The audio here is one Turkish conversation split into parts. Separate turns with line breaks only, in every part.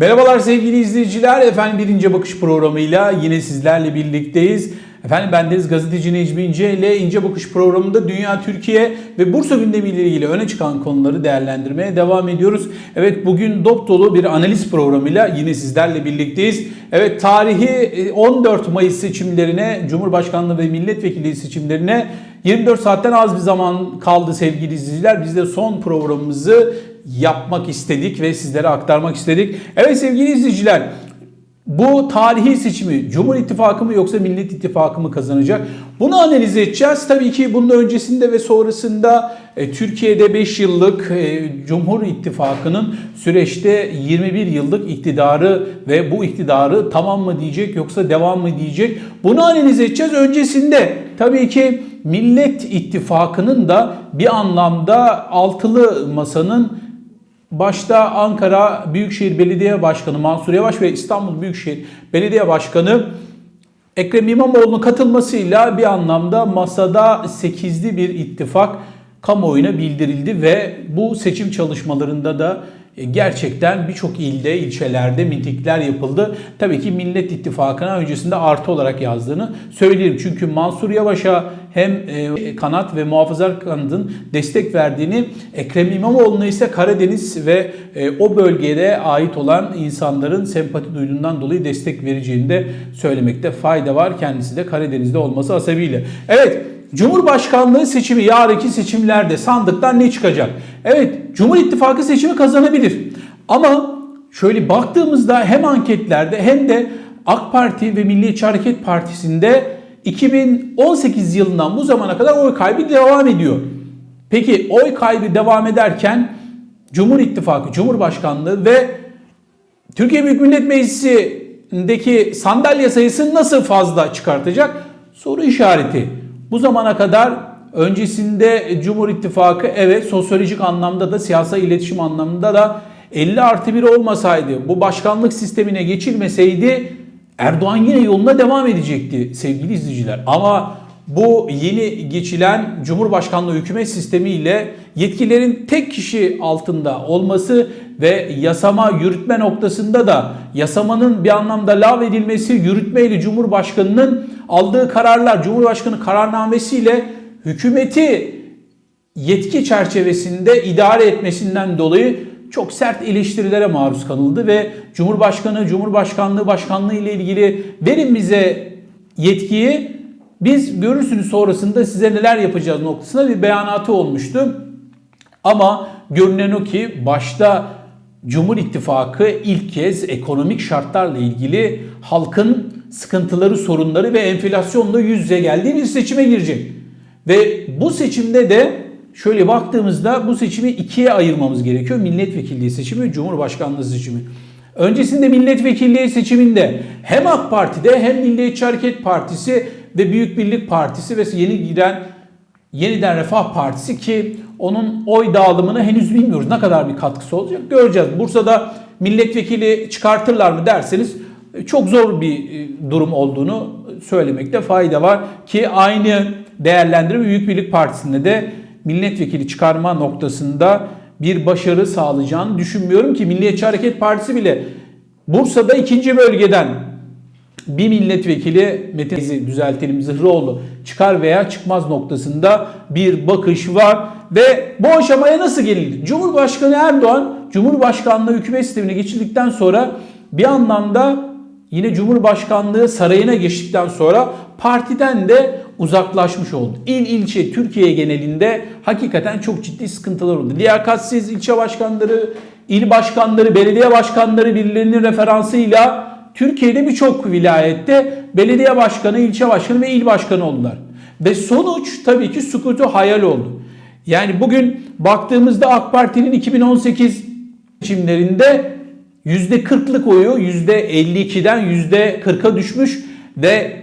Merhabalar sevgili izleyiciler. Efendim birinci bakış programıyla yine sizlerle birlikteyiz. Efendim bendeniz gazeteci Necmi İnce ile İnce Bakış programında dünya, Türkiye ve Bursa gündemiyle ilgili öne çıkan konuları değerlendirmeye devam ediyoruz. Evet bugün dop dolu bir analiz programıyla yine sizlerle birlikteyiz. Evet tarihi 14 Mayıs seçimlerine, Cumhurbaşkanlığı ve milletvekili seçimlerine 24 saatten az bir zaman kaldı sevgili izleyiciler. Biz de son programımızı yapmak istedik ve sizlere aktarmak istedik. Evet sevgili izleyiciler bu tarihi seçimi Cumhur İttifakı mı yoksa Millet İttifakı mı kazanacak? Bunu analiz edeceğiz. Tabii ki bunun öncesinde ve sonrasında e, Türkiye'de 5 yıllık e, Cumhur İttifakı'nın süreçte 21 yıllık iktidarı ve bu iktidarı tamam mı diyecek yoksa devam mı diyecek? Bunu analiz edeceğiz. Öncesinde tabii ki Millet İttifakı'nın da bir anlamda altılı masanın Başta Ankara Büyükşehir Belediye Başkanı Mansur Yavaş ve İstanbul Büyükşehir Belediye Başkanı Ekrem İmamoğlu'nun katılmasıyla bir anlamda masada 8'li bir ittifak kamuoyuna bildirildi ve bu seçim çalışmalarında da gerçekten birçok ilde, ilçelerde mitingler yapıldı. Tabii ki Millet İttifakı'na öncesinde artı olarak yazdığını söyleyelim. Çünkü Mansur Yavaş'a hem e, kanat ve muhafazakar kanadın destek verdiğini, Ekrem İmamoğlu'na ise Karadeniz ve e, o bölgede ait olan insanların sempati duyduğundan dolayı destek vereceğini de söylemekte fayda var. Kendisi de Karadeniz'de olması hasebiyle. Evet, Cumhurbaşkanlığı seçimi yarınki seçimlerde sandıktan ne çıkacak? Evet Cumhur İttifakı seçimi kazanabilir. Ama şöyle baktığımızda hem anketlerde hem de AK Parti ve Milliyetçi Hareket Partisi'nde 2018 yılından bu zamana kadar oy kaybı devam ediyor. Peki oy kaybı devam ederken Cumhur İttifakı, Cumhurbaşkanlığı ve Türkiye Büyük Millet Meclisi'ndeki sandalye sayısını nasıl fazla çıkartacak? Soru işareti. Bu zamana kadar öncesinde Cumhur İttifakı evet sosyolojik anlamda da siyasal iletişim anlamında da 50 artı 1 olmasaydı bu başkanlık sistemine geçilmeseydi Erdoğan yine yoluna devam edecekti sevgili izleyiciler. Ama bu yeni geçilen Cumhurbaşkanlığı hükümet sistemiyle yetkilerin tek kişi altında olması ve yasama yürütme noktasında da yasamanın bir anlamda lav edilmesi yürütmeyle Cumhurbaşkanının aldığı kararlar Cumhurbaşkanı kararnamesiyle hükümeti yetki çerçevesinde idare etmesinden dolayı çok sert eleştirilere maruz kalındı ve Cumhurbaşkanı, Cumhurbaşkanlığı, başkanlığı ile ilgili verin bize yetkiyi biz görürsünüz sonrasında size neler yapacağız noktasında bir beyanatı olmuştu. Ama görünen o ki başta Cumhur İttifakı ilk kez ekonomik şartlarla ilgili halkın sıkıntıları, sorunları ve enflasyonla yüz yüze geldiği bir seçime girecek. Ve bu seçimde de şöyle baktığımızda bu seçimi ikiye ayırmamız gerekiyor. Milletvekilliği seçimi, Cumhurbaşkanlığı seçimi. Öncesinde milletvekilliği seçiminde hem AK Parti'de hem Milliyetçi Hareket Partisi ve Büyük Birlik Partisi ve yeni giren Yeniden Refah Partisi ki onun oy dağılımını henüz bilmiyoruz. Ne kadar bir katkısı olacak göreceğiz. Bursa'da milletvekili çıkartırlar mı derseniz çok zor bir e, durum olduğunu söylemekte fayda var. Ki aynı değerlendirme Büyük Birlik Partisi'nde de milletvekili çıkarma noktasında bir başarı sağlayacağını düşünmüyorum ki Milliyetçi Hareket Partisi bile Bursa'da ikinci bölgeden bir milletvekili Metin düzeltelim Zıhroğlu çıkar veya çıkmaz noktasında bir bakış var ve bu aşamaya nasıl gelindi? Cumhurbaşkanı Erdoğan Cumhurbaşkanlığı hükümet sistemine geçildikten sonra bir anlamda yine Cumhurbaşkanlığı sarayına geçtikten sonra partiden de uzaklaşmış oldu. İl ilçe Türkiye genelinde hakikaten çok ciddi sıkıntılar oldu. Liyakatsiz ilçe başkanları, il başkanları, belediye başkanları birilerinin referansıyla Türkiye'de birçok vilayette belediye başkanı, ilçe başkanı ve il başkanı oldular. Ve sonuç tabii ki sukutu hayal oldu. Yani bugün baktığımızda AK Parti'nin 2018 seçimlerinde %40'lık oyu %52'den %40'a düşmüş ve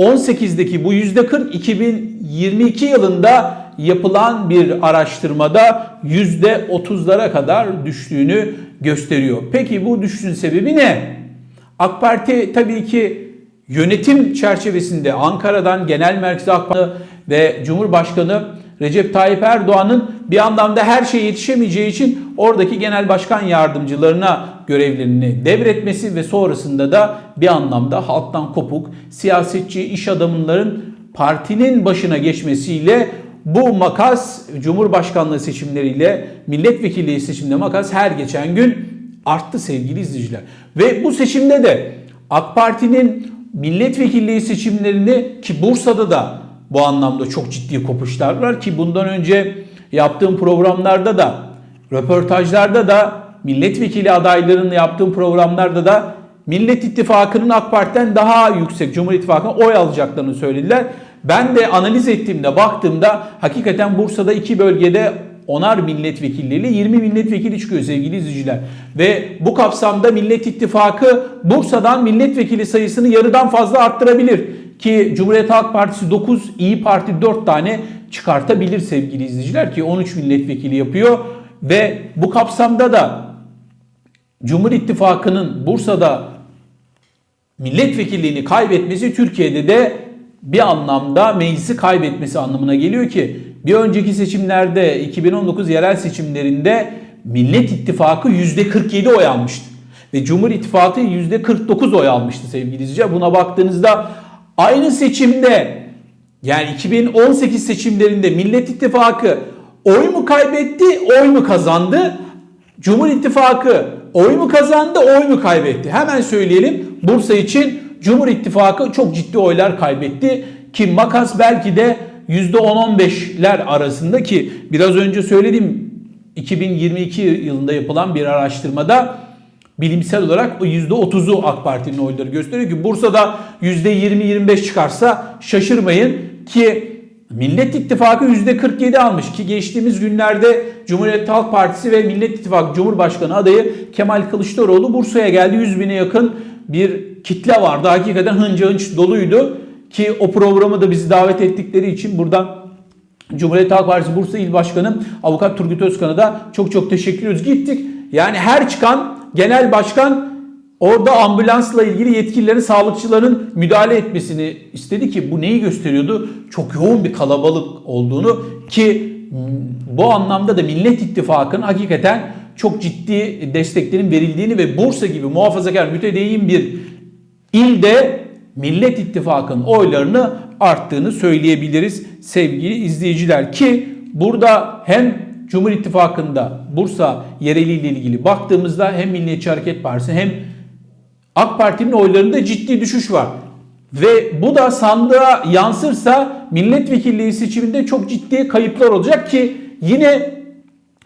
2018'deki bu %40 2022 yılında yapılan bir araştırmada %30'lara kadar düştüğünü gösteriyor. Peki bu düşüşün sebebi ne? AK Parti tabii ki yönetim çerçevesinde Ankara'dan Genel Merkez AK Parti ve Cumhurbaşkanı Recep Tayyip Erdoğan'ın bir anlamda her şeye yetişemeyeceği için oradaki genel başkan yardımcılarına görevlerini devretmesi ve sonrasında da bir anlamda halktan kopuk siyasetçi, iş adamların partinin başına geçmesiyle bu makas Cumhurbaşkanlığı seçimleriyle milletvekilliği seçiminde makas her geçen gün arttı sevgili izleyiciler. Ve bu seçimde de AK Parti'nin milletvekilliği seçimlerini ki Bursa'da da bu anlamda çok ciddi kopuşlar var ki bundan önce yaptığım programlarda da röportajlarda da milletvekili adaylarının yaptığım programlarda da Millet İttifakı'nın AK Parti'den daha yüksek Cumhur İttifakı'na oy alacaklarını söylediler. Ben de analiz ettiğimde baktığımda hakikaten Bursa'da iki bölgede onar milletvekilleriyle 20 milletvekili çıkıyor sevgili izleyiciler. Ve bu kapsamda Millet İttifakı Bursa'dan milletvekili sayısını yarıdan fazla arttırabilir. Ki Cumhuriyet Halk Partisi 9, İyi Parti 4 tane çıkartabilir sevgili izleyiciler ki 13 milletvekili yapıyor. Ve bu kapsamda da Cumhur İttifakı'nın Bursa'da milletvekilliğini kaybetmesi Türkiye'de de bir anlamda meclisi kaybetmesi anlamına geliyor ki bir önceki seçimlerde 2019 yerel seçimlerinde Millet İttifakı %47 oy almıştı. Ve Cumhur İttifakı %49 oy almıştı sevgili izleyiciler. Buna baktığınızda aynı seçimde yani 2018 seçimlerinde Millet İttifakı oy mu kaybetti, oy mu kazandı? Cumhur İttifakı oy mu kazandı, oy mu kaybetti? Hemen söyleyelim. Bursa için Cumhur İttifakı çok ciddi oylar kaybetti ki makas belki de %10-15'ler arasında ki biraz önce söyledim 2022 yılında yapılan bir araştırmada bilimsel olarak o %30'u AK Parti'nin oyları gösteriyor ki Bursa'da %20-25 çıkarsa şaşırmayın ki Millet İttifakı %47 almış ki geçtiğimiz günlerde Cumhuriyet Halk Partisi ve Millet İttifakı Cumhurbaşkanı adayı Kemal Kılıçdaroğlu Bursa'ya geldi. 100 bine yakın bir kitle vardı. Hakikaten hınca hınç doluydu ki o programı da bizi davet ettikleri için buradan Cumhuriyet Halk Partisi Bursa İl Başkanı Avukat Turgut Özkan'a da çok çok teşekkür ediyoruz. Gittik. Yani her çıkan genel başkan orada ambulansla ilgili yetkililerin, sağlıkçıların müdahale etmesini istedi ki bu neyi gösteriyordu? Çok yoğun bir kalabalık olduğunu ki bu anlamda da Millet İttifakı'nın hakikaten çok ciddi desteklerin verildiğini ve Bursa gibi muhafazakar mütedeyyin bir ilde Millet İttifakı'nın oylarını arttığını söyleyebiliriz sevgili izleyiciler ki burada hem Cumhur İttifakı'nda Bursa yereliyle ilgili baktığımızda hem Milliyetçi Hareket Partisi hem AK Parti'nin oylarında ciddi düşüş var. Ve bu da sandığa yansırsa milletvekilliği seçiminde çok ciddi kayıplar olacak ki yine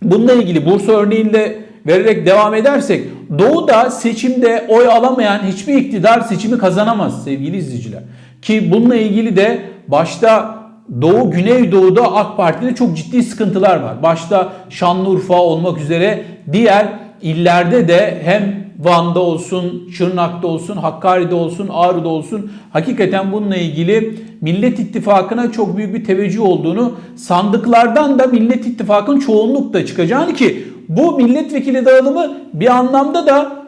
bununla ilgili Bursa örneğinde vererek devam edersek Doğu'da seçimde oy alamayan hiçbir iktidar seçimi kazanamaz sevgili izleyiciler. Ki bununla ilgili de başta Doğu, Güneydoğu'da AK Parti'de çok ciddi sıkıntılar var. Başta Şanlıurfa olmak üzere diğer illerde de hem Van'da olsun, Şırnak'ta olsun, Hakkari'de olsun, Ağrı'da olsun hakikaten bununla ilgili Millet İttifakı'na çok büyük bir teveccüh olduğunu sandıklardan da Millet İttifakı'nın çoğunlukla çıkacağını ki bu milletvekili dağılımı bir anlamda da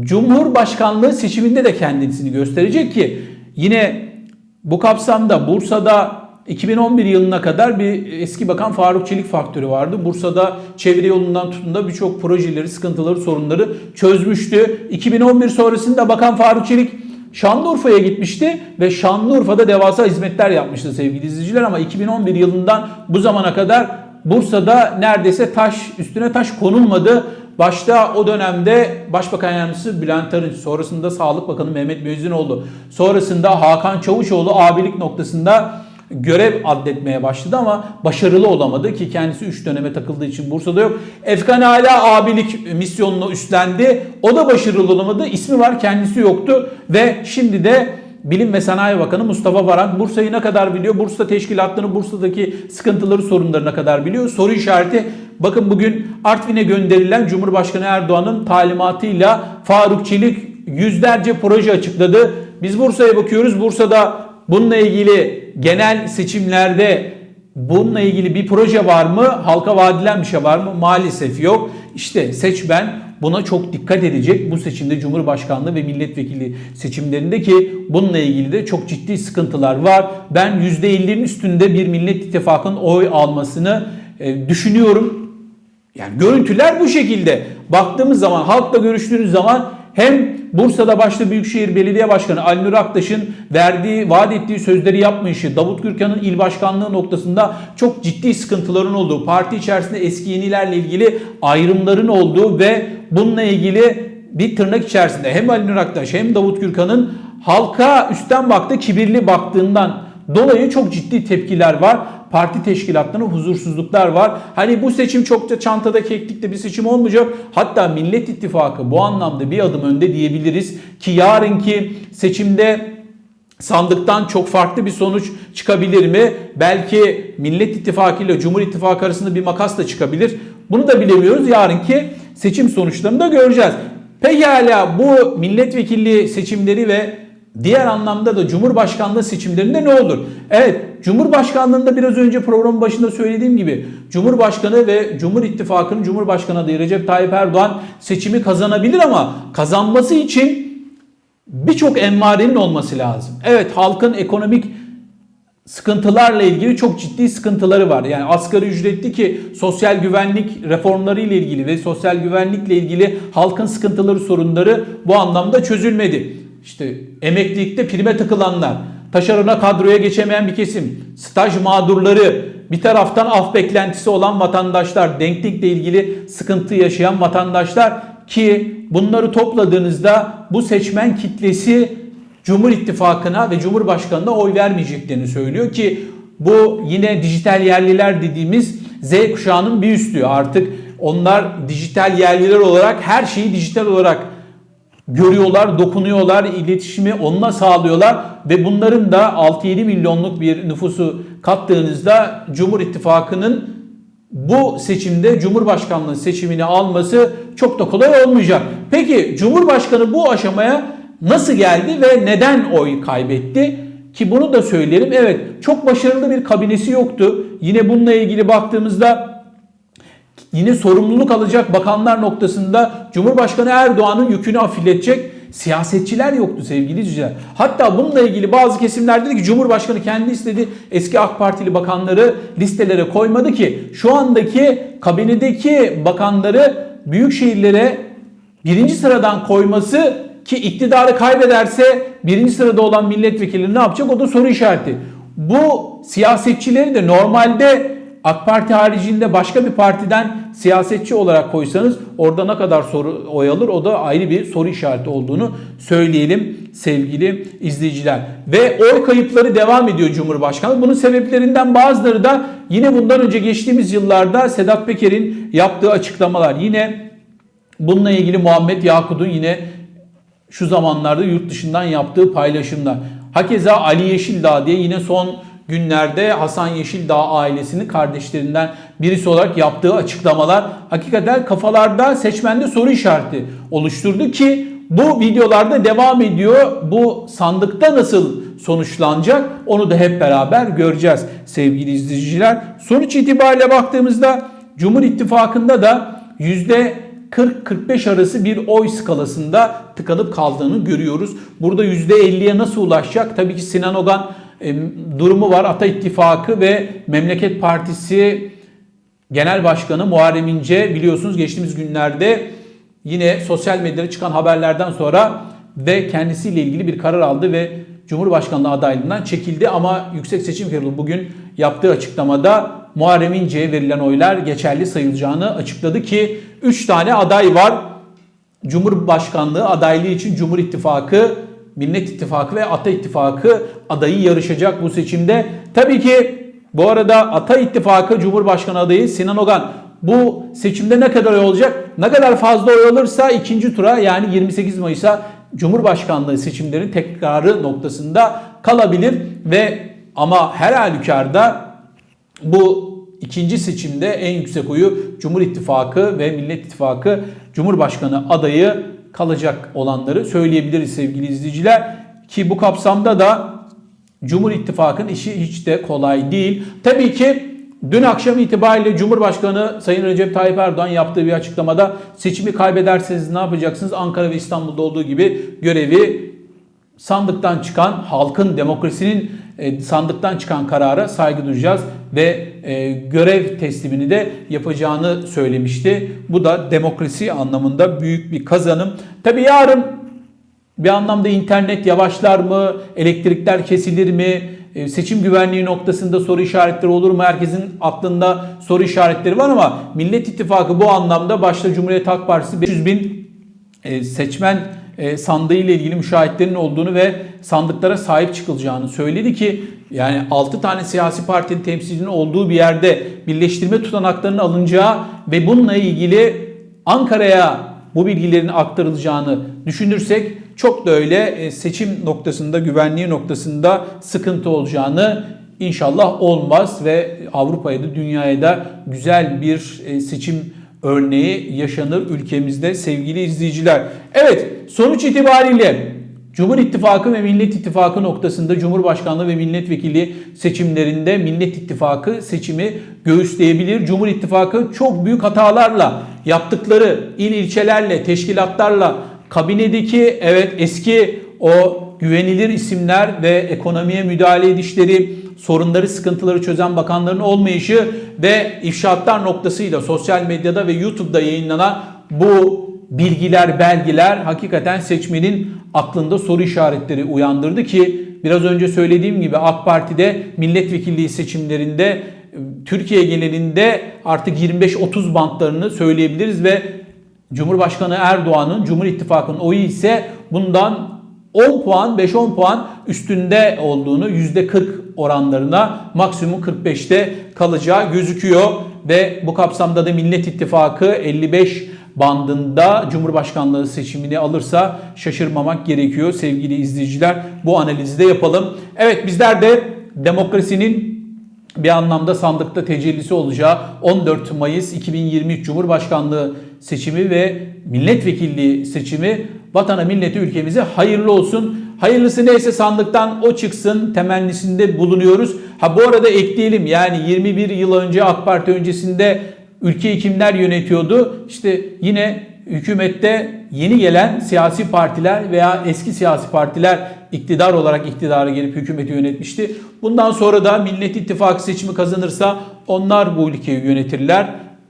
Cumhurbaşkanlığı seçiminde de kendisini gösterecek ki yine bu kapsamda Bursa'da 2011 yılına kadar bir eski bakan Faruk Çelik faktörü vardı. Bursa'da çevre yolundan tutun da birçok projeleri, sıkıntıları, sorunları çözmüştü. 2011 sonrasında Bakan Faruk Çelik Şanlıurfa'ya gitmişti ve Şanlıurfa'da devasa hizmetler yapmıştı sevgili izleyiciler ama 2011 yılından bu zamana kadar Bursa'da neredeyse taş üstüne taş konulmadı. Başta o dönemde Başbakan Yardımcısı Bülent Arınç, sonrasında Sağlık Bakanı Mehmet Müezzinoğlu, sonrasında Hakan Çavuşoğlu abilik noktasında görev adletmeye başladı ama başarılı olamadı ki kendisi 3 döneme takıldığı için Bursa'da yok. Efkan hala abilik misyonunu üstlendi. O da başarılı olamadı. İsmi var kendisi yoktu ve şimdi de Bilim ve Sanayi Bakanı Mustafa Varank Bursa'yı ne kadar biliyor? Bursa teşkilatlarını, Bursa'daki sıkıntıları, sorunları ne kadar biliyor? Soru işareti. Bakın bugün Artvin'e gönderilen Cumhurbaşkanı Erdoğan'ın talimatıyla Faruk Çelik yüzlerce proje açıkladı. Biz Bursa'ya bakıyoruz. Bursa'da bununla ilgili genel seçimlerde bununla ilgili bir proje var mı? Halka vaat edilen bir şey var mı? Maalesef yok. İşte seçmen buna çok dikkat edecek. Bu seçimde Cumhurbaşkanlığı ve milletvekili seçimlerinde ki bununla ilgili de çok ciddi sıkıntılar var. Ben %50'nin üstünde bir Millet İttifakı'nın oy almasını e, düşünüyorum. Yani görüntüler bu şekilde. Baktığımız zaman, halkla görüştüğünüz zaman hem Bursa'da başta Büyükşehir Belediye Başkanı Ali Nur Aktaş'ın verdiği, vaat ettiği sözleri yapmayışı, Davut Gürkan'ın il başkanlığı noktasında çok ciddi sıkıntıların olduğu, parti içerisinde eski yenilerle ilgili ayrımların olduğu ve bununla ilgili bir tırnak içerisinde hem Ali Nur Aktaş hem Davut Gürkan'ın halka üstten baktı, kibirli baktığından dolayı çok ciddi tepkiler var. Parti teşkilatlarında huzursuzluklar var. Hani bu seçim çok da çantada keklikte bir seçim olmayacak. Hatta Millet İttifakı bu anlamda bir adım önde diyebiliriz. Ki yarınki seçimde sandıktan çok farklı bir sonuç çıkabilir mi? Belki Millet İttifakı ile Cumhur İttifakı arasında bir makas da çıkabilir. Bunu da bilemiyoruz. Yarınki seçim sonuçlarını da göreceğiz. Pekala bu milletvekilliği seçimleri ve diğer anlamda da Cumhurbaşkanlığı seçimlerinde ne olur? Evet Cumhurbaşkanlığında biraz önce programın başında söylediğim gibi Cumhurbaşkanı ve Cumhur İttifakı'nın Cumhurbaşkanı adayı Recep Tayyip Erdoğan seçimi kazanabilir ama kazanması için birçok emmarenin olması lazım. Evet halkın ekonomik sıkıntılarla ilgili çok ciddi sıkıntıları var. Yani asgari ücretli ki sosyal güvenlik reformları ile ilgili ve sosyal güvenlikle ilgili halkın sıkıntıları sorunları bu anlamda çözülmedi. İşte emeklilikte prime takılanlar, taşerona kadroya geçemeyen bir kesim, staj mağdurları, bir taraftan af beklentisi olan vatandaşlar, denklikle ilgili sıkıntı yaşayan vatandaşlar ki bunları topladığınızda bu seçmen kitlesi Cumhur İttifakı'na ve Cumhurbaşkanı'na oy vermeyeceklerini söylüyor ki bu yine dijital yerliler dediğimiz Z kuşağının bir üstü. Artık onlar dijital yerliler olarak her şeyi dijital olarak görüyorlar, dokunuyorlar, iletişimi onunla sağlıyorlar ve bunların da 6-7 milyonluk bir nüfusu kattığınızda Cumhur İttifakı'nın bu seçimde Cumhurbaşkanlığı seçimini alması çok da kolay olmayacak. Peki Cumhurbaşkanı bu aşamaya nasıl geldi ve neden oy kaybetti? Ki bunu da söyleyelim. Evet çok başarılı bir kabinesi yoktu. Yine bununla ilgili baktığımızda yine sorumluluk alacak bakanlar noktasında Cumhurbaşkanı Erdoğan'ın yükünü hafifletecek siyasetçiler yoktu sevgili izleyiciler. Hatta bununla ilgili bazı kesimler dedi ki Cumhurbaşkanı kendi istedi eski AK Partili bakanları listelere koymadı ki şu andaki kabinedeki bakanları büyük şehirlere birinci sıradan koyması ki iktidarı kaybederse birinci sırada olan milletvekili ne yapacak o da soru işareti. Bu siyasetçileri de normalde AK Parti haricinde başka bir partiden siyasetçi olarak koysanız orada ne kadar soru oy alır o da ayrı bir soru işareti olduğunu söyleyelim sevgili izleyiciler. Ve oy kayıpları devam ediyor Cumhurbaşkanı. Bunun sebeplerinden bazıları da yine bundan önce geçtiğimiz yıllarda Sedat Peker'in yaptığı açıklamalar. Yine bununla ilgili Muhammed Yakut'un yine şu zamanlarda yurt dışından yaptığı paylaşımlar. Hakeza Ali Yeşildağ diye yine son günlerde Hasan Yeşildağ ailesinin kardeşlerinden birisi olarak yaptığı açıklamalar hakikaten kafalarda seçmende soru işareti oluşturdu ki bu videolarda devam ediyor. Bu sandıkta nasıl sonuçlanacak onu da hep beraber göreceğiz sevgili izleyiciler. Sonuç itibariyle baktığımızda Cumhur İttifakı'nda da yüzde 40-45 arası bir oy skalasında tıkanıp kaldığını görüyoruz. Burada %50'ye nasıl ulaşacak? Tabii ki Sinan Ogan e, durumu var. Ata İttifakı ve Memleket Partisi Genel Başkanı Muharrem İnce biliyorsunuz geçtiğimiz günlerde yine sosyal medyada çıkan haberlerden sonra ve kendisiyle ilgili bir karar aldı ve Cumhurbaşkanlığı adaylığından çekildi ama Yüksek Seçim Kurulu bugün yaptığı açıklamada Muharrem İnce'ye verilen oylar geçerli sayılacağını açıkladı ki 3 tane aday var. Cumhurbaşkanlığı adaylığı için Cumhur İttifakı, Millet İttifakı ve Ata İttifakı adayı yarışacak bu seçimde. Tabii ki bu arada Ata İttifakı Cumhurbaşkanı adayı Sinan Ogan bu seçimde ne kadar oy olacak? Ne kadar fazla oy alırsa ikinci tura yani 28 Mayıs'a Cumhurbaşkanlığı seçimlerinin tekrarı noktasında kalabilir ve ama her halükarda bu ikinci seçimde en yüksek oyu Cumhur İttifakı ve Millet İttifakı Cumhurbaşkanı adayı kalacak olanları söyleyebiliriz sevgili izleyiciler. Ki bu kapsamda da Cumhur İttifakı'nın işi hiç de kolay değil. Tabii ki dün akşam itibariyle Cumhurbaşkanı Sayın Recep Tayyip Erdoğan yaptığı bir açıklamada seçimi kaybederseniz ne yapacaksınız? Ankara ve İstanbul'da olduğu gibi görevi sandıktan çıkan halkın demokrasinin sandıktan çıkan karara saygı duyacağız ve e, görev teslimini de yapacağını söylemişti. Bu da demokrasi anlamında büyük bir kazanım. Tabii yarın bir anlamda internet yavaşlar mı, elektrikler kesilir mi, e, seçim güvenliği noktasında soru işaretleri olur mu? Herkesin aklında soru işaretleri var ama Millet İttifakı bu anlamda başta Cumhuriyet Halk Partisi 500 bin e, seçmen e, sandığı ile ilgili müşahitlerin olduğunu ve sandıklara sahip çıkılacağını söyledi ki yani 6 tane siyasi partinin temsilcinin olduğu bir yerde birleştirme tutanaklarının alınacağı ve bununla ilgili Ankara'ya bu bilgilerin aktarılacağını düşünürsek çok da öyle e, seçim noktasında, güvenliği noktasında sıkıntı olacağını inşallah olmaz ve Avrupa'ya da dünyaya da güzel bir e, seçim örneği yaşanır ülkemizde sevgili izleyiciler. Evet sonuç itibariyle Cumhur İttifakı ve Millet İttifakı noktasında Cumhurbaşkanlığı ve milletvekili seçimlerinde Millet İttifakı seçimi göğüsleyebilir. Cumhur İttifakı çok büyük hatalarla yaptıkları il ilçelerle, teşkilatlarla kabinedeki evet eski o güvenilir isimler ve ekonomiye müdahale edişleri, sorunları, sıkıntıları çözen bakanların olmayışı ve ifşaatlar noktasıyla sosyal medyada ve YouTube'da yayınlanan bu bilgiler, belgeler hakikaten seçmenin aklında soru işaretleri uyandırdı ki biraz önce söylediğim gibi AK Parti'de milletvekilliği seçimlerinde Türkiye genelinde artık 25-30 bantlarını söyleyebiliriz ve Cumhurbaşkanı Erdoğan'ın Cumhur İttifakı'nın oyu ise bundan 10 puan 5-10 puan üstünde olduğunu %40 oranlarına maksimum 45'te kalacağı gözüküyor. Ve bu kapsamda da Millet İttifakı 55 bandında Cumhurbaşkanlığı seçimini alırsa şaşırmamak gerekiyor sevgili izleyiciler. Bu analizi de yapalım. Evet bizler de demokrasinin bir anlamda sandıkta tecellisi olacağı 14 Mayıs 2023 Cumhurbaşkanlığı seçimi ve milletvekilliği seçimi vatana milleti ülkemize hayırlı olsun. Hayırlısı neyse sandıktan o çıksın temennisinde bulunuyoruz. Ha bu arada ekleyelim yani 21 yıl önce AK Parti öncesinde ülkeyi kimler yönetiyordu? İşte yine hükümette yeni gelen siyasi partiler veya eski siyasi partiler iktidar olarak iktidara gelip hükümeti yönetmişti. Bundan sonra da Millet İttifakı seçimi kazanırsa onlar bu ülkeyi yönetirler.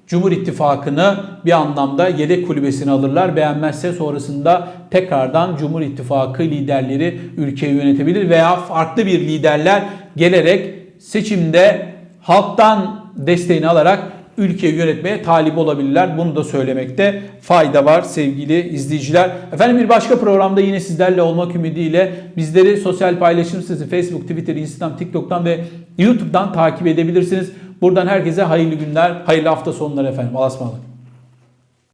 Cumhur İttifakı'nı bir anlamda yedek kulübesine alırlar. Beğenmezse sonrasında tekrardan Cumhur İttifakı liderleri ülkeyi yönetebilir veya farklı bir liderler gelerek seçimde halktan desteğini alarak ülkeyi yönetmeye talip olabilirler. Bunu da söylemekte fayda var sevgili izleyiciler. Efendim bir başka programda yine sizlerle olmak ümidiyle bizleri sosyal paylaşım sitesi Facebook, Twitter, Instagram, TikTok'tan ve YouTube'dan takip edebilirsiniz. Buradan herkese hayırlı günler, hayırlı hafta sonları efendim. Allah'a ısmarladık.